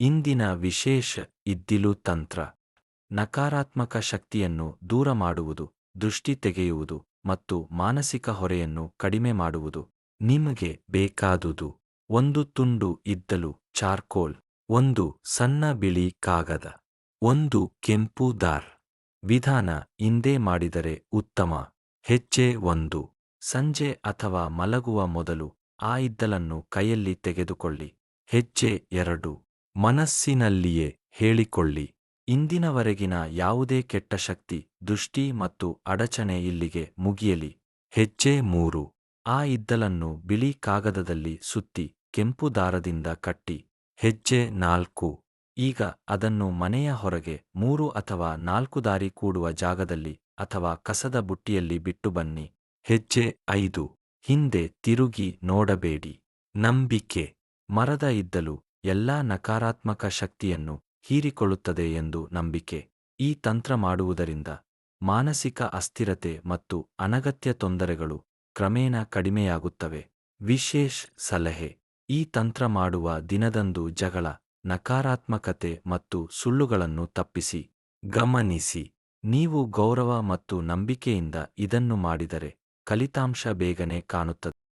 ಇಂದಿನ ವಿಶೇಷ ಇದ್ದಿಲು ತಂತ್ರ. ನಕಾರಾತ್ಮಕ ಶಕ್ತಿಯನ್ನು ದೂರ ಮಾಡುವುದು, ದೃಷ್ಟಿ ತೆಗೆಯುವುದು ಮತ್ತು ಮಾನಸಿಕ ಹೊರೆಯನ್ನು ಕಡಿಮೆ ಮಾಡುವುದು. ನಿಮಗೆ ಬೇಕಾದುದು ಒಂದು ತುಂಡು ಇದ್ದಲು ಚಾರ್ಕೋಲ್, ಒಂದು ಸಣ್ಣ ಬಿಳಿ ಕಾಗದ, ಒಂದು ಕೆಂಪು ದಾರ್. ವಿಧಾನ ಇಂದೇ ಮಾಡಿದರೆ ಉತ್ತಮ ಹೆಜ್ಜೆ ಒಂದು. ಸಂಜೆ ಅಥವಾ ಮಲಗುವ ಮೊದಲು ಆ ಇದ್ದಲನ್ನು ಕೈಯಲ್ಲಿ ತೆಗೆದುಕೊಳ್ಳಿ ಹೆಜ್ಜೆ ಎರಡು. ಮನಸ್ಸಿನಲ್ಲಿಯೇ ಹೇಳಿಕೊಳ್ಳಿ. ಇಂದಿನವರೆಗಿನ ಯಾವುದೇ ಕೆಟ್ಟ ಶಕ್ತಿ, ದೃಷ್ಟಿ ಮತ್ತು ಅಡಚಣೆ ಇಲ್ಲಿಗೆ ಮುಗಿಯಲಿ. ಹೆಜ್ಜೆ ಮೂರು. ಆ ಇದ್ದಲನ್ನು ಬಿಳಿ ಕಾಗದದಲ್ಲಿ ಸುತ್ತಿ, ಕೆಂಪು ದಾರದಿಂದ ಕಟ್ಟಿ. ಹೆಜ್ಜೆ ನಾಲ್ಕು. ಈಗ ಅದನ್ನು ಮನೆಯ ಹೊರಗೆ ಮೂರು ಅಥವಾ ನಾಲ್ಕು ದಾರಿ ಕೂಡುವ ಜಾಗದಲ್ಲಿ ಅಥವಾ ಕಸದ ಬುಟ್ಟಿಯಲ್ಲಿ ಬಿಟ್ಟು ಬನ್ನಿ. ಹೆಜ್ಜೆ ಐದು. ಹಿಂದೆ ತಿರುಗಿ ನೋಡಬೇಡಿ. ನಂಬಿಕೆ. ಮರದ ಇದ್ದಲು ಎಲ್ಲಾ ನಕಾರಾತ್ಮಕ ಶಕ್ತಿಯನ್ನು ಹೀರಿಕೊಳ್ಳುತ್ತದೆ ಎಂದು ನಂಬಿಕೆ. ಈ ತಂತ್ರ ಮಾಡುವುದರಿಂದ ಮಾನಸಿಕ ಅಸ್ಥಿರತೆ ಮತ್ತು ಅನಗತ್ಯ ತೊಂದರೆಗಳು ಕ್ರಮೇಣ ಕಡಿಮೆಯಾಗುತ್ತವೆ. ವಿಶೇಷ ಸಲಹೆ. ಈ ತಂತ್ರ ಮಾಡುವ ದಿನದಂದು ಜಗಳ, ನಕಾರಾತ್ಮಕತೆ ಮತ್ತು ಸುಳ್ಳುಗಳನ್ನು ತಪ್ಪಿಸಿ. ಗಮನಿಸಿ. ನೀವು ಗೌರವ ಮತ್ತು ನಂಬಿಕೆಯಿಂದ ಇದನ್ನು ಮಾಡಿದರೆ ಫಲಿತಾಂಶ ಬೇಗನೆ ಕಾಣುತ್ತದೆ.